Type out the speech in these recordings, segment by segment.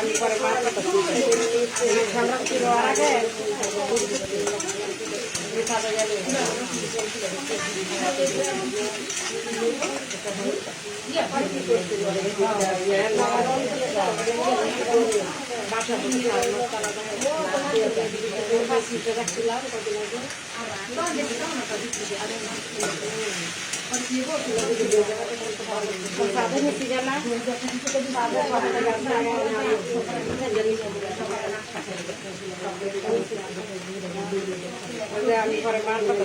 আমি পরে মার আগে আমি পরে মার কথা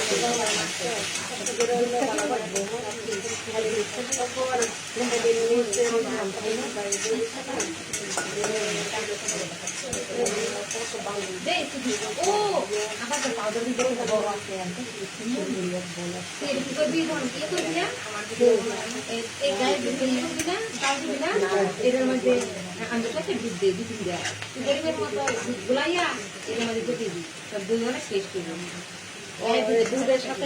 দুই এটার মধ্যে দুধ দিয়ে দুধ দিয়ে গরিবের মতো মধ্যে দুধ দিবি সব দুধ মানে শেষ করবি দুধের সাথে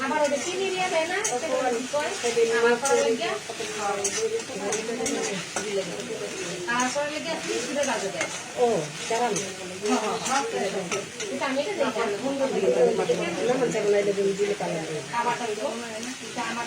আবার ওদের চিনি নিয়ে দেয় না আমার তারপরে বাজে দেয় ও এটা আমার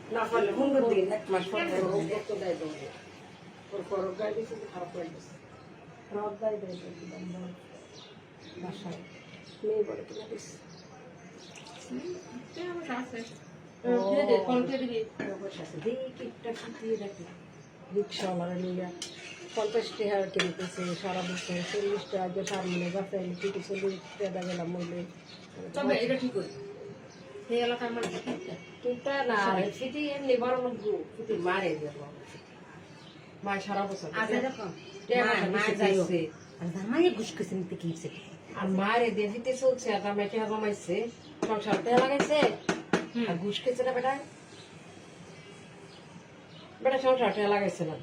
না পারলে পনেরো দিন এক মাস পর ওর পর গায়ে দিয়েছে খারাপ করে দিয়েছে রদ গায়ে দিয়ে বাসায়। মেয়ে বলে কিনা দিচ্ছে রিক্সাওয়ালারা নিয়ে পঞ্চাশ টাকা কিনতেছে সারা বছর। চল্লিশ টাকা যে সামনে গাছে কিছু চল্লিশ টাকা গেলাম মূল্যে তবে এটা ঠিক কিন্তু না সেটি এমনি মারে দেব মা সারা বছর দেখো। মা ঘুষ খেছে নিতে কি আর মারে দিয়ে চলছে আর আমার কমাইছে সংসার লাগাইছে আর ঘুষ খেয়েছে না বেটা বেটা সংসার টাকা লাগাইছে না